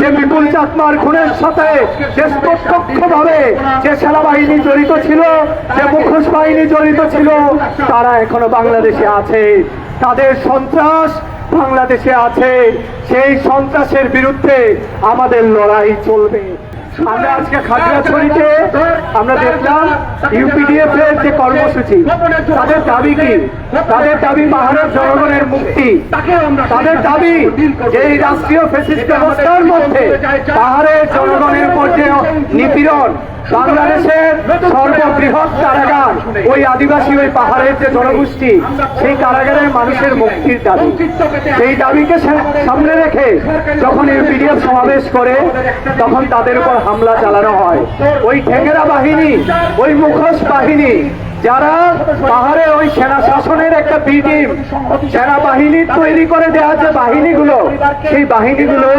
যে বিপুল চাকমার খুনের সাথে যে প্রত্যক্ষভাবে যে সেনাবাহিনী জড়িত ছিল, যে মুখোশ বাহিনী জড়িত ছিল, তারা এখনও বাংলাদেশে আছে। তাদের সন্ত্রাস বাংলাদেশে আছে। সেই সন্ত্রাসের বিরুদ্ধে আমাদের লড়াই চলবে। আমরা আজকে খাগড়াছড়িতে আমরা দেখলাম ইউপিডিএফ এর যে কর্মসূচি, তাদের দাবি কি? তাদের দাবি পাহাড়ের জনগণের মুক্তি। তাদের দাবি এই রাষ্ট্রীয় ফেসিস ব্যবস্থার মধ্যে পাহাড়ের যে নিপীড়ন বাংলাদেশের সর্ববৃহৎ কারাগার, ওই আদিবাসী ওই পাহাড়ের যে জনগোষ্ঠী, সেই কারাগারের মানুষের মুক্তির দাবি। সেই দাবিকে সামনে রেখে যখন ইউপিডিএফ সমাবেশ করে, তখন তাদের উপর হামলা চালানো হয়। ওই ঠেকেরা বাহিনী, ওই মুখোশ বাহিনী, যারা পাহাড়ে ওই সেনা শাসনের একটা বি টিম সেনা বাহিনী তৈরি করে দেওয়া যে বাহিনীগুলো, সেই বাহিনীগুলো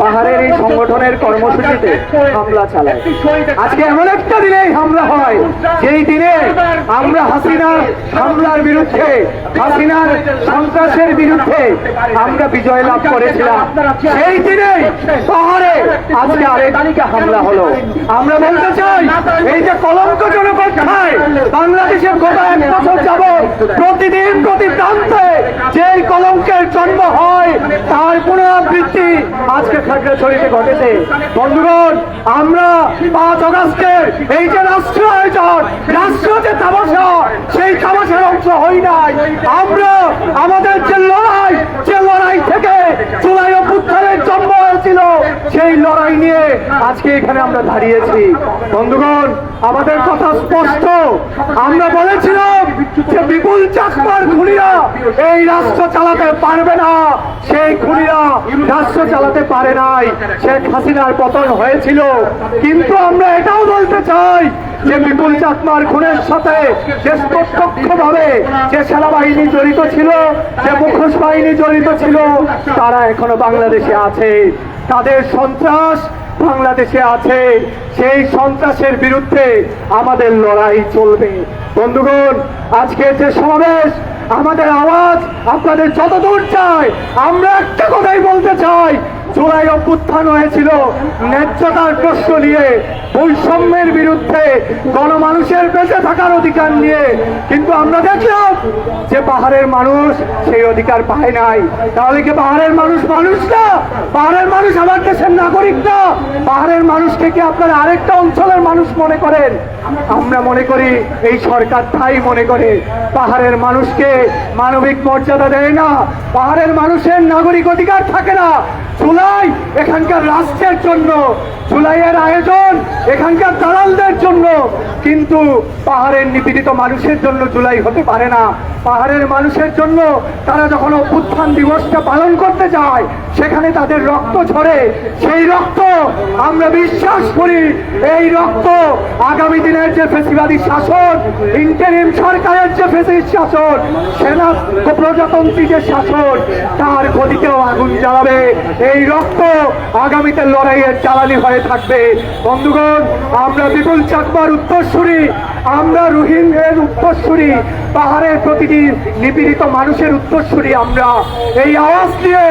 পাহাড়ের এই সংগঠনের কর্মসূচিতে হামলা চালায়। আজকে এমন একটা দিনে হামলা হয়, যেই দিনে আমরা হাসিনার হামলার বিরুদ্ধে, হাসিনার সন্ত্রাসের বিরুদ্ধে আমরা বিজয় লাভ করেছিলাম। সেই দিনেই পাহাড়ে আজকে আরেকদিকে হামলা হলো। আমরা বলতে চাই, এই যে কলঙ্কজনক অধ্যায় বাংলাদেশের গোটা এক বছর যাব প্রতিদিন প্রতি প্রান্তে যে কলঙ্কের জন্ম হয়, তার পুনরাবৃত্তি আজকে খাগড়াছড়িতে ঘটেছে। বন্ধুগণ, আমরা পাঁচ অগাস্টের এই যে রাষ্ট্র আয়োজন রাষ্ট্র যে তামাশা, সেই তামাশার অংশ হই নাই। আমরা আমাদের যে লড়াই যে লড়াই থেকে জুলাই অভ্যুত্থানের জন্ম হয়েছিল সেই লড়াই নিয়ে আজকে এখানে আমরা দাঁড়িয়েছি। বন্ধুগণ, আমাদের কথা স্পষ্ট। আমরা বলেছিলাম যে বিপুল চাকমার খুনিরা এই রাষ্ট্র চালাতে পারবে না। সেই খুনিরা রাষ্ট্র চালাতে পারে নাই। শেখ হাসিনার পতন হয়েছিল। কিন্তু আমরা এটাও বলতে চাই যে বিপুল চাকমার খুনের সাথে যে প্রত্যক্ষভাবে যে সেনাবাহিনী জড়িত ছিল, যে মুখোশ বাহিনী জড়িত ছিল, তারা এখনও বাংলাদেশে আছে। তাদের সন্ত্রাস বাংলাদেশে আছে। সেই সন্ত্রাসের বিরুদ্ধে আমাদের লড়াই চলবে। বন্ধুগণ, আজকে যে সমাবেশ আমাদের আওয়াজ আপনাদের যত দূর চাই, আমরা একটা কথাই বলতে চাই, জুলাই অভ্যুত্থান হয়েছিল ন্যায্যতার প্রশ্ন নিয়ে, বৈষম্যের বিরুদ্ধে গণমানুষের বেঁচে থাকার অধিকার নিয়ে, কিন্তু আমরা দেখলাম যে পাহাড়ের মানুষ সেই অধিকার পায় নাই। তাহলে কি পাহাড়ের মানুষ মানুষ না? পাহাড়ের মানুষ আমার দেশের নাগরিক না? পাহাড়ের মানুষকে কি আপনার আরেকটা অঞ্চলের মানুষ মনে করেন। আমরা মনে করি এই সরকার তাই মনে করে। পাহাড়ের মানুষকে মানবিক মর্যাদা দেয় না। পাহাড়ের মানুষের নাগরিক অধিকার থাকে না। জুলাই এখানকার রাষ্ট্রের জন্য, জুলাইয়ের আয়োজন এখানকার দালালদের জন্য। কিন্তু পাহাড়ের নিপীড়িত মানুষের জন্য জুলাই হতে পারে না। পাহাড়ের মানুষের জন্য তারা যখন অভ্যুত্থান দিবসটা পালন করতে যায়, সেখানে তাদের রক্ত ঝরে। সেই রক্ত আমরা বিশ্বাস করি, এই রক্ত আগামী দিনের যে ফেসিবাদী শাসন ইন্টারিম সরকারের যে ফেসিস্ট শাসন, সেনা প্রজাতন্ত্রী যে শাসন, তার গদিতেও আগুন জ্বালাবে। এই রক্ত আগামীতে লড়াইয়ের জ্বালানি হয়ে থাকবে। বন্ধুগণ, আমরা বিপুল চাকমার উত্তরসূরি, আমরা রোহিঙ্গের উত্তরসূরি, পাহাড়ের প্রতিটি নিপীড়িত মানুষের উত্তরসূরি আমরা। এই আওয়াজ দিয়ে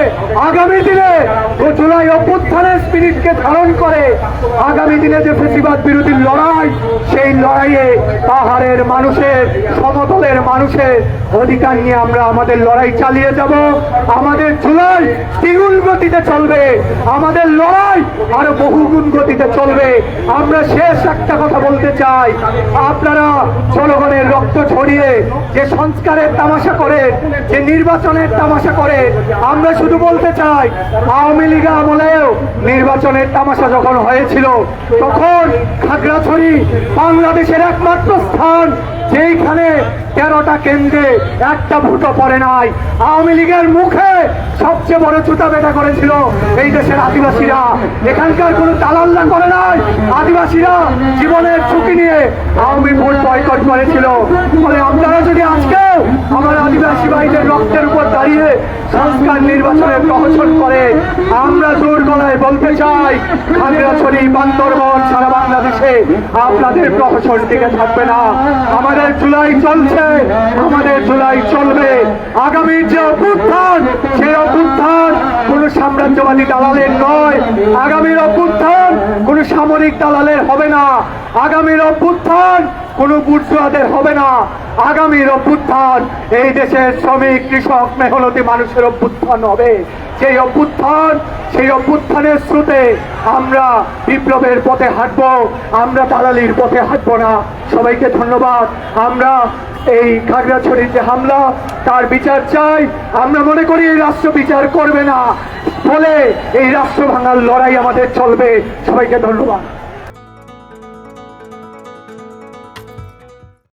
আগামী দিনে জুলাই অভ্যুত্থানের স্পিরিটকে ধারণ করে, আগামী দিনে যে ফেসিবাদ বিরোধী লড়াই, সেই লড়াইয়ে পাহাড়ের মানুষের, সমতলের মানুষের অধিকার নিয়ে আমরা আমাদের লড়াই চালিয়ে যাব। আমাদের জুলাই দ্বিগুণ গতিতে চলবে। আমাদের লড়াই আরও বহুগুণ গতিতে চলবে। আমরা শেষ একটা কথা বলতে চাই। আপনারা জনগণের রক্ত ছড়িয়ে যে সংস্কারের তামাশা করে যে নির্বাচনের তামাশা করে আমরা শুধু বলতে চাই, আওয়ামী লীগ আমলেও নির্বাচনের তামাশা যখন হয়েছিল, তখন খাগড়াছড়ি বাংলাদেশের একমাত্র স্থান, যেইখানে তেরোটা কেন্দ্রে একটা ভোটও পড়ে নাই। আওয়ামী লীগের মুখে সবচেয়ে বড় চুটা বেটা করেছিল এই দেশের আদিবাসীরা। এখানকার কোনো না করে নাই। আদিবাসীরা জীবনের ঝুঁকি নিয়ে আওয়ামী ভোট বয়কট করেছিল। ফলে আপনারা যদি আজকে আমার আদিবাসী ভাইদের রক্তের উপর দাঁড়িয়ে সংস্কার নির্বাচনের প্রহসন করে। আমরা জোর গলায় বলতে চাই খাগড়াছড়ি বান্দরবন, সারা বাংলাদেশে আপনাদের প্রহসন টিকে থাকবে না। আমাদের জুলাই চলছে, আমাদের জুলাই চলবে। আগামীর যে অভ্যুত্থান, সে অভ্যুত্থান কোন সাম্রাজ্যবাদী দালালের নয়। আগামীর অভ্যুত্থান কোন সামরিক দালালের হবে না। আগামীর অভ্যুত্থান কোন বুর্জুয়াদের হবে না। আগামীর অভ্যুত্থান এই দেশের শ্রমিক, কৃষক, মেহনতি মানুষের অভ্যুত্থান হবে। সেই অভ্যুত্থান, সেই অভ্যুত্থানের স্রোতে আমরা বিপ্লবের পথে হাঁটবো, আমরা দালালির পথে হাঁটবো না। সবাইকে ধন্যবাদ। আমরা এই খাগড়াছড়ির যে হামলা, তার বিচার চাই। আমরা মনে করি এই রাষ্ট্র বিচার করবে না। বলে এই রাষ্ট্র ভাঙার লড়াই আমাদের চলবে। সবাইকে ধন্যবাদ।